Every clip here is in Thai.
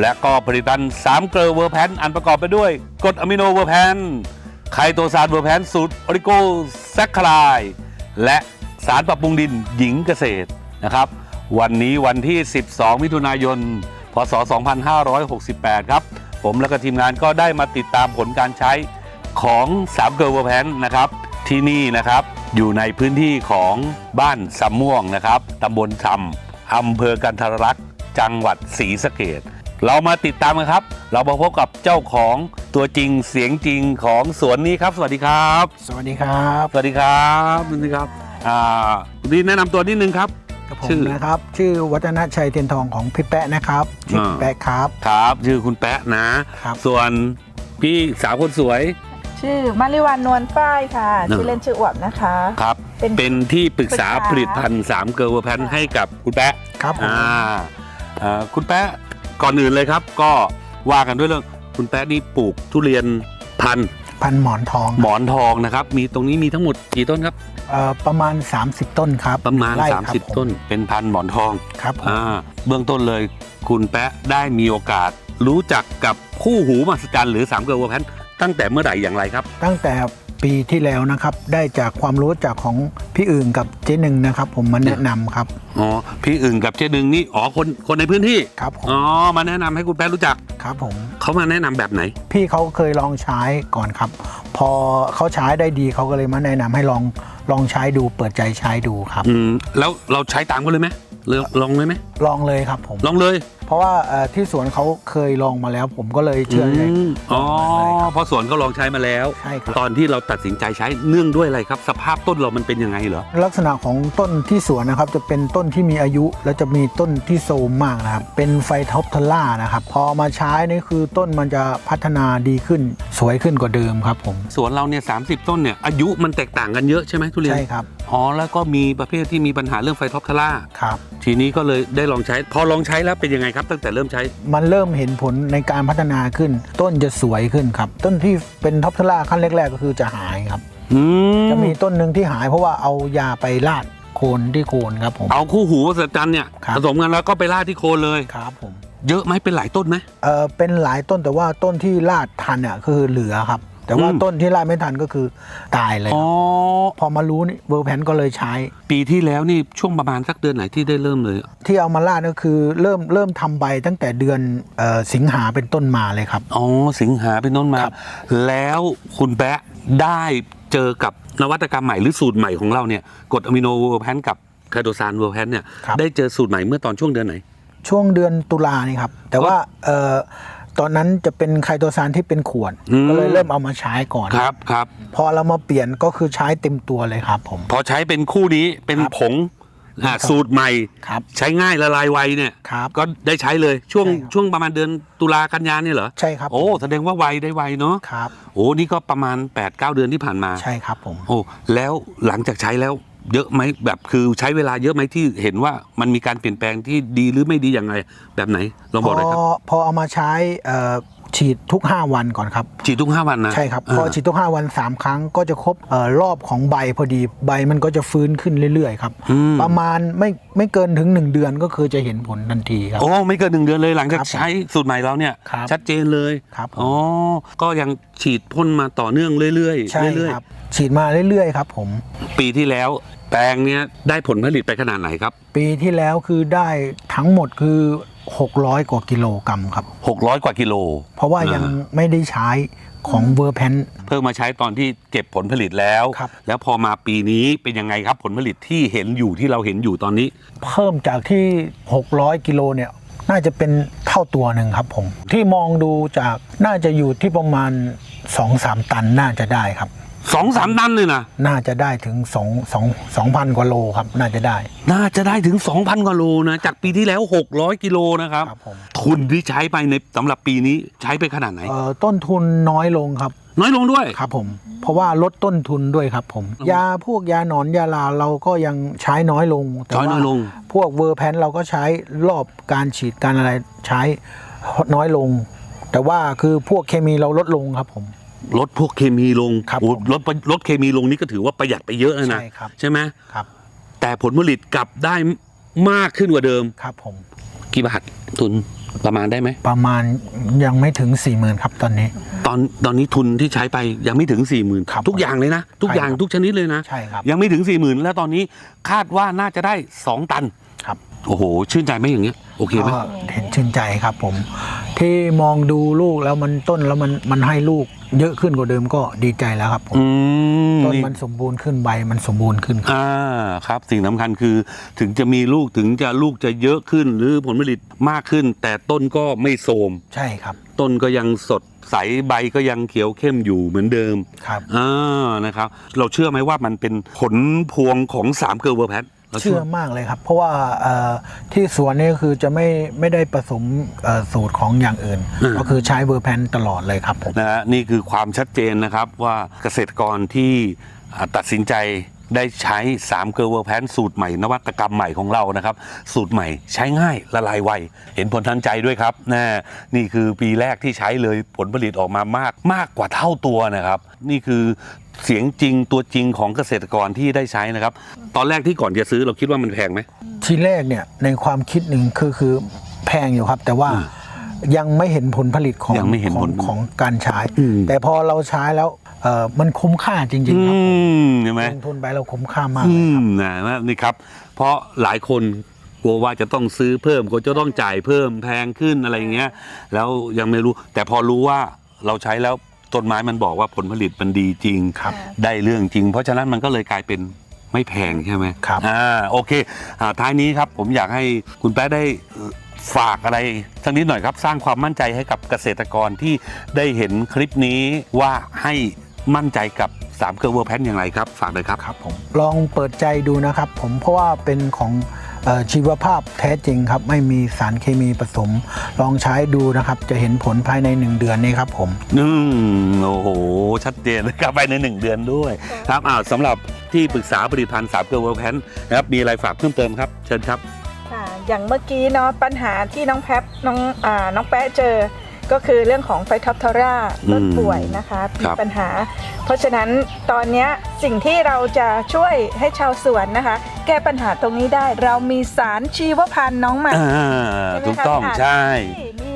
และก็ผลิตภัณฑ์3เกลือเวอร์แพนอันประกอบไปด้วยกรดอะมิโนเวอร์แพนไคโตซานเวอร์แพนสูตรออริโกแซคคลาย และสารปรับปรุงดินหญิงเกษตรนะครับ วันนี้วันที่ 12 มิถุนายน พศ 2568 ครับ ผมและก็ทีมงานก็ได้มาติดตามผลการใช้ของ3เกลือเวอร์แพนนะครับ ที่นี่นะครับอยู่ในพื้นที่ของบ้านสำม่วงนะครับตำบลคำอำเภอกันทรลักษณ์จังหวัดศรีสะเกด เรามาติดตามกันครับ เรามาพบกับเจ้าของตัวจริงเสียงจริงของสวนนี้ครับ สวัสดีครับ สวัสดีครับสวัสดีครับสวัสดีครับอ่าคุณดีแนะนำตัวนิดนึงครับ กับผมชื่อ นะครับ ชื่อวัฒนชัยเทียนทองของพี่แปะนะครับชื่ออ่าพี่แปะครับ ครับ ชื่อคุณแปะนะ ครับ ส่วนพี่สาวคนสวย ชื่อมาริวันนวลป้ายค่ะอ่าชื่อเล่นชื่ออวบนะคะ ครับ เป็นเป็นที่ปรึกษาปรึกษา ผลิตภัณฑ์สามเกลือเวอร์แพนให้กับคุณแปะครับผมอ่าอ่าคุณแป๊ะ ก่อนอื่นเลยครับ ก็ว่ากันด้วยเรื่องคุณแป๊ะนี่ปลูกทุเรียนพันธุ์พันหมอนทองหมอนทองนะครับ มีตรงนี้มีทั้งหมดกี่ต้นครับ เอ่อประมาณ 30 ต้นครับประมาณไร่ครับผม30 ต้น เป็นพันธุ์หมอนทองครับผมอ่าเบื้องต้นเลยคุณแป๊ะได้มีโอกาส รู้จักกับคู่หูมหัศจรรย์หรือสามเกลือเวอร์แพนตั้งแต่เมื่อไหร่อย่างไรครับ ตั้งแต่ ปีที่แล้วนะครับ ได้จากความรู้จากของพี่อื่นกับเจ๊หนึ่งนะครับ ผมมาแนะนำครับ อ๋อพี่อึ่งกับเจ๊ดึงนี่อ๋อคนคนในพื้นที่ครับผมอ๋อมาแนะนำให้คุณแป๊ะรู้จักครับผม เขามาแนะนำแบบไหน พี่เขาเคยลองใช้ก่อนครับ พอเขาใช้ได้ดีเขาก็เลยมาแนะนำให้ลองลองใช้ดูเปิดใจใช้ดูครับ อืมแล้วเราใช้ตามกันเลยไหมหรือลองเลยไหมลองเลยครับผม ลองเลย เพราะว่าเอ่อที่สวนเขาเคยลองมาแล้ว ผมก็เลยเชื่อเลย มอ๋อเลยครับเพราะสวนก็ลองใช้มาแล้ว ใช่ครับ ตอนที่เราตัดสินใจใช้เนื่องด้วยอะไรครับ สภาพต้นเรามันเป็นยังไงเหรอ ลักษณะของต้นที่สวนนะครับ จะเป็นต้นที่มีอายุ แล้วจะมีต้นที่โทรมมากนะครับ เป็นไฟท็อปทลล่านะครับ พอมาใช้นี่คือต้นมันจะพัฒนาดีขึ้น สวยขึ้นกว่าเดิมครับผม สวนเราเนี่ยสาต้นเนี่ยอายุมันแตกต่างกันเยอะใช่ไหมทุเรียน ใช่ครับ อ๋อแล้วก็มีประเภทที่มีปัญหาเรื่องไฟท็อปทาร่าครับ ทีนี้ก็เลยได้ลองใช้ พอลองใช้แล้วเป็นยังไงครับ ตั้งแต่เริ่มใช้ มันเริ่มเห็นผลในการพัฒนาขึ้น ต้นจะสวยขึ้นครับ ต้นที่เป็นท็อปทลล่าขั้นแรก ๆ ก็คือจะหายครับอืมจะมีต้นหนึ่งที่หายเพราะว่าเอายาไปลาดโคนที่โคนครับผมเอาคู่หูวัสจันเนี่ยครับผสมกันแล้วก็ไปราดที่โคนเลยครับผมเยอะไหมเป็นหลายต้นไหมเออเป็นหลายต้นแต่ว่าต้นที่ลาดทันอะคือเหลือครับ แต่ว่าอืมต้นที่ลาดไม่ทันก็คือตายเลยอ๋อพอมารู้นี่เวอร์แพนก็เลยใช้ ปีที่แล้วนี่ช่วงประมาณสักเดือนไหนที่ได้เริ่มเลย ที่เอามาลาดก็คือเริ่มเริ่มทำใบตั้งแต่เดือนเออสิงหาเป็นต้นมาเลยครับอ๋อสิงหาเป็นต้นมาครับแล้วคุณแปะได้เจอกับนวัตกรรมใหม่หรือสูตรใหม่ของเราเนี่ยกรดอะมิโนเวอร์แพนกับไคโตซานเวอร์แพนเนี่ยครับได้เจอสูตรใหม่เมื่อตอนช่วงเดือนไหน ช่วงเดือนตุลานี่ครับแต่ว่าเออ ตอนนั้นจะเป็นไคโตซานที่เป็นขวดอืมก็เลยเริ่มเอามาใช้ก่อนครับครับ พอเรามาเปลี่ยนก็คือใช้เต็มตัวเลยครับผม พอใช้เป็นคู่นี้เป็นครับผงอ่าครับสูตรใหม่ครับใช้ง่ายละลายไวเนี่ยครับก็ได้ใช้เลยช่วงใช่ครับช่วงประมาณเดือนตุลากันยาเนี่ยเหรอใช่ครับโอ้แสดงว่าไวได้ไวเนาะครับโอ้นี่ก็ประมาณ8-9เดือนที่ผ่านมาใช่ครับผมโอ้แล้วหลังจากใช้แล้ว เยอะไหมแบบคือใช้เวลาเยอะไหมที่เห็นว่ามันมีการเปลี่ยนแปลงที่ดีหรือไม่ดีอย่างไรแบบไหนลองบอกหน่อยครับ พอพอเอามาใช้เอ่อฉีดทุก 5 วันก่อนครับ ฉีดทุกห้าวันนะ ใช่ครับาพอฉีดทุก 5 วัน 3 ครั้งก็จะครบเออรอบของใบพอดีใบมันก็จะฟื้นขึ้นเรื่อยๆครับ อืม ประมาณไม่ไม่เกินถึง 1 เดือนก็คือจะเห็นผลทันทีครับ โอ้ไม่เกินหนึ่งเดือนเลยหลังจากครับผมใช้สูตรใหม่แล้วเนี่ย ครับชัดเจนเลยครับผม อ๋อก็ยังฉีดพ่นมาต่อเนื่องเรื่อยใช่ๆเรื่อยครับ ฉีดมาเรื่อยๆครับผม ๆ ปีที่แล้ว แปลงเนี้ยได้ผลผลิตไปขนาดไหนครับ ปีที่แล้วคือได้ทั้งหมดคือ 600 กว่ากิโลกรัมครับ 600 กว่ากิโล เพราะว่ายังอ่าไม่ได้ใช้ของเวอร์แพน เพิ่งมาใช้ตอนที่เก็บผลผลิตแล้ว ครับ แล้วพอมาปีนี้เป็นยังไงครับผลผลิตที่เห็นอยู่ที่เราเห็นอยู่ตอนนี้ เพิ่มจากที่ 600 กิโลเนี่ยน่าจะเป็นเท่าตัวหนึ่งครับผม ที่มองดูจากน่าจะอยู่ที่ประมาณ 2-3 ตันน่าจะได้ครับ สองสามตันเลยนะน่าจะได้ถึง2 2 2,000กว่าโลครับ น่าจะได้ น่าจะได้ถึง 2,000กว่าโลนะ จากปีที่แล้ว 600 กิโลนะครับ ครับผม ทุนที่ใช้ไปในสำหรับปีนี้ใช้ไปขนาดไหน เอ่อต้นทุนน้อยลงครับ น้อยลงด้วย ครับผม เพราะว่าลดต้นทุนด้วยครับผมอืมยาพวกยาหนอนยาลาเราก็ยังใช้น้อยลงแต่ใช้น้ว่าอยลง พวกเวอร์แพนเราก็ใช้รอบการฉีดการอะไรใช้น้อยลง แต่ว่าคือพวกเคมีเราลดลงครับผม ลดพวกเคมีลงครับโอ้ผมลดลดเคมีลงนี่ก็ถือว่าประหยัดไปเยอะแล้วนะใช่ครับ ใช่ไหมครับแต่ผลผลิตกลับได้มากขึ้นกว่าเดิม ครับผมกี่บาททุนประมาณได้ไหม ประมาณยังไม่ถึง4 0,000ครับตอนนี้ ตอนตอนนี้ทุนที่ใช้ไปยังไม่ถึง4ี่หมื่นครับทุกอย่างเลยนะ ทุกอย่างใช่ครับทุกชนิดเลยนะใช่ครับ ยังไม่ถึง4ี่หมื่นแล้วตอนนี้คาดว่าน่าจะได้ 2 ตัน ครับโอ้โห ชื่นใจไหมอย่างเงี้ย โอเคไหมก็เห็นชื่นใจครับผม ที่มองดูลูกแล้วมันต้นแล้วมันมันให้ลูกเยอะขึ้นกว่าเดิมก็ดีใจแล้วครับผมอืมต้นนี่มันสมบูรณ์ขึ้นใบมันสมบูรณ์ขึ้นครับ อ่าครับ สิ่งสำคัญคือถึงจะมีลูกถึงจะลูกจะเยอะขึ้น หรือผลผลิตมากขึ้น แต่ต้นก็ไม่โทรมใช่ครับต้นก็ยังสดใสใบก็ยังเขียวเข้มอยู่เหมือนเดิมครับ อ่านะครับ เราเชื่อไหมว่ามันเป็นผลพวงของ3เกลอเวอร์แพท เราเชื่อมากเลยครับ เพราะว่าเอ่อที่สวนนี่คือจะไม่ไม่ได้ผสมเอ่อสูตรของอย่างอื่น ก็คือใช้เบอร์แพนตลอดเลยครับผมนะฮะนี่คือความชัดเจนนะครับว่าเกษตรกรที่อ่าตัดสินใจได้ใช้3เกลอเวอร์แพนสูตรใหม่ นวัตกรรมใหม่ของเรานะครับ สูตรใหม่ใช้ง่ายละลายไว เห็นผลทันใจด้วยครับนะนี่คือปีแรกที่ใช้เลยผลผลิตออกมามากมากกว่าเท่าตัวนะครับ นี่คือ เสียงจริงตัวจริงของเกษตรกรที่ได้ใช้นะครับ ตอนแรกที่ก่อนจะซื้อเราคิดว่ามันแพงไหมทีแรกเนี่ยในความคิดหนึ่งคือคือแพงอยู่ครับ แต่ว่ายังไม่เห็นผลผลิตของยังไม่เห็นขอผงล ของการใช้อืมแต่พอเราใช้แล้วเอ่อมันคุ้มค่าจริง ๆ ครับอืมใช่ไหม ลงทุนไปเราคุ้มค่ามากอืเลยครับมนะนี่ครับ เพราะหลายคนกลัวว่าจะต้องซื้อเพิ่มก็จะต้องจ่ายเพิ่มแพงขึ้นอะไรอย่างเงี้ย แล้วยังไม่รู้ แต่พอรู้ว่าเราใช้แล้ว ต้นไม้มันบอกว่าผลผลิตมันดีจริงครับ ได้เรื่องจริง เพราะฉะนั้นมันก็เลยกลายเป็นไม่แพงใช่ไหมครับอ่าโอเคอ่าท้ายนี้ครับผมอยากให้คุณแป๊ะได้เอ่อฝากอะไรสักนิดหน่อยครับ สร้างความมั่นใจให้กับเกษตรกรที่ได้เห็นคลิปนี้ว่าให้มั่นใจกับ3เครือเวอร์แพนอย่างไรครับ ฝากเลยครับครับผมลองเปิดใจดูนะครับผมเพราะว่าเป็นของเออ ชีวภาพแท้จริงครับ ไม่มีสารเคมีผสม ลองใช้ดูนะครับ จะเห็นผลภายใน 1 เดือนนี้ครับผมอืมโอ้โห ชัดเจนนะครับไปในหนึ่งเดือนด้วยครับอ้าวสำหรับที่ปรึกษาผลิตภัณฑ์สามเกลือเวลแพนนะครับมีอะไรฝากเพิ่มเติมครับเชิญครับค่ะอย่างเมื่อกี้เนาะปัญหาที่น้องแพบน้องอ่าน้องแป๊ะเจอ ก็คือเรื่องของไฟท็อปทอร่าต้นอืมป่วยนะคะคมีรับปัญหา เพราะฉะนั้นตอนเนี้ยสิ่งที่เราจะช่วยให้ชาวสวนนะคะ แก้ปัญหาตรงนี้ได้ เรามีสารชีวพันธุ์น้องใหม่อ่าใช่ไหมคะถูกต้องพี่อัดใช่ที่มี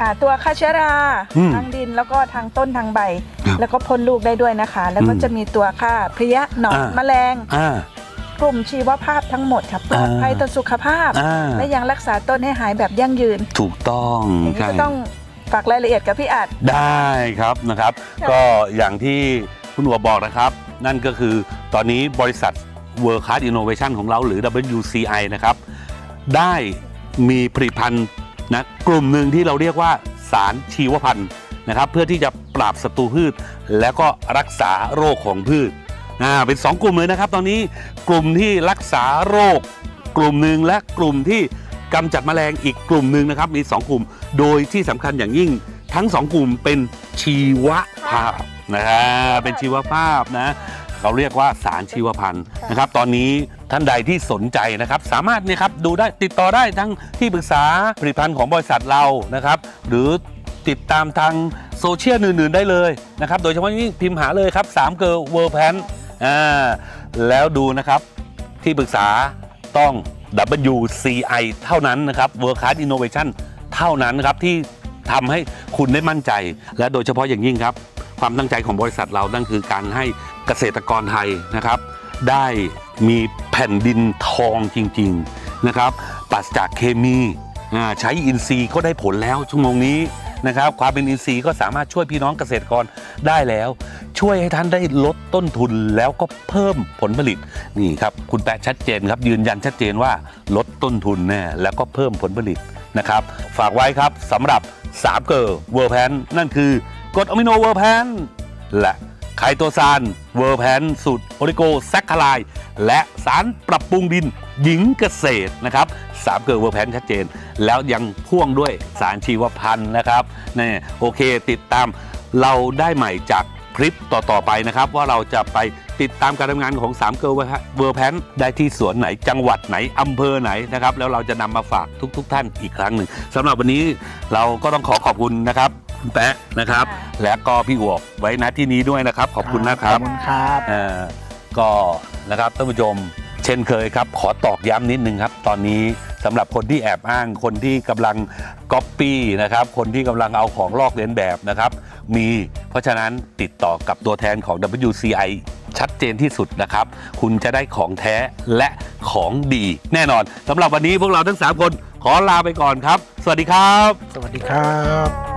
อ่าตัวฆ่าเชื้อราอืมทางดินแล้วก็ทางต้นทางใบครับแล้วก็พ่นลูกได้ด้วยนะคะ แล้วก็อืมจะมีตัวฆ่าเพลี้ยหนอนอ่าแมลงอ่ากลุ่มชีวภาพทั้งหมดค่ะปลอดภัยอ่าต่อสุขภาพอ่าและยังรักษาต้นให้หายแบบยั่งยืน ถูกต้องอย่างนี้ใช่ก็ต้อง ฝากรายละเอียดกับพี่อัด ได้ครับนะครับ ค่ะ ก็อย่างที่คุณหัวบอกนะครับ นั่นก็คือตอนนี้บริษัท World Class Innovation ของเราหรือ WCI นะครับ ได้มีผลิตภัณฑ์นะกลุ่มหนึ่งที่เราเรียกว่าสารชีวพันธุ์นะครับ เพื่อที่จะปราบศัตรูพืช แล้วก็รักษาโรคของพืชอ่าเป็น 2 กลุ่มเลยนะครับ ตอนนี้กลุ่มที่รักษาโรค กลุ่มหนึ่งและกลุ่มที่ กำจัดแมลงอีกกลุ่มหนึ่งนะครับมี 2 กลุ่ม โดยที่สำคัญอย่างยิ่งทั้ง 2 กลุ่มเป็นชีวภาพนะฮะเป็นชีวภาพนะเขาเรียกว่าสารชีวพันธุ์นะครับ ตอนนี้ท่านใดที่สนใจนะครับ สามารถเนี่ยครับดูได้ติดต่อได้ทั้งที่ปรึกษาผลิตภัณฑ์ของบริษัทเรานะครับ หรือติดตามทางโซเชียลอื่นๆได้เลยนะครับ โดยเฉพาะยิ่งพิมพ์หาเลยครับ3เกิร์ลเวิร์แพนอ่าแล้วดูนะครับที่ปรึกษาต้อง WCI เท่านั้นนะครับ World Class Innovation เท่านั้นนะครับที่ทำให้คุณได้มั่นใจ และโดยเฉพาะอย่างยิ่งครับ ความตั้งใจของบริษัทเรานั่นคือการให้เกษตรกรไทยนะครับ ได้มีแผ่นดินทองจริง ๆนะครับปราศจากเคมีใช้อินทรีย์ก็ได้ผลแล้วชั่วโมงนี้นะครับความเป็นอินทรีย์ก็สามารถช่วยพี่น้องเกษตรกรได้แล้ว ช่วยให้ท่านได้ลดต้นทุนแล้วก็เพิ่มผลผลิตนี่ครับคุณแปะชัดเจนครับ ยืนยันชัดเจนว่าลดต้นทุนแน่แล้วก็เพิ่มผลผลิตนะครับ ฝากไว้ครับสำหรับ3เกอร์เวอร์แพนนั่นคือกรดอะมิโนเวอร์แพนและไคโตซานเวอร์แพนสูตรโอริโกแซคคลายและสารปรับปรุงดินหญิงเกษตรนะครับสามเกอร์เวอร์แพนชัดเจน แล้วยังพ่วงด้วยสารชีวพันธุ์นะครับนี่โอเคติดตามเราได้ใหม่จาก คลิปต่อ ๆ ไปนะครับ ว่าเราจะไปติดตามการทำงานของ3เกอร์เวอร์แพนได้ที่สวนไหนจังหวัดไหนอำเภอไหนนะครับ แล้วเราจะนำมาฝากทุกๆท่านอีกครั้งหนึ่งสำหรับวันนี้เราก็ต้องขอขอบคุณนะครับคุณแปะนะครับ และก็พี่อวบไว้ณที่นี้ด้วยนะครับ ขอบคุณนะครัขบอบคุณครับเอ่อก็นะครับท่านผู้ชม เช่นเคยครับ ขอตอกย้ำนิดนึงครับ ตอนนี้ สำหรับคนที่แอบอ้างคนที่กำลังก๊อปปี้นะครับคนที่กำลังเอาของลอกเลียนแบบนะครับมีเพราะฉะนั้นติดต่อกับตัวแทนของ WCI ชัดเจนที่สุดนะครับ คุณจะได้ของแท้และของดีแน่นอนสำหรับวันนี้พวกเราทั้ง 3 คนขอลาไปก่อนครับ สวัสดีครับ สวัสดีครับ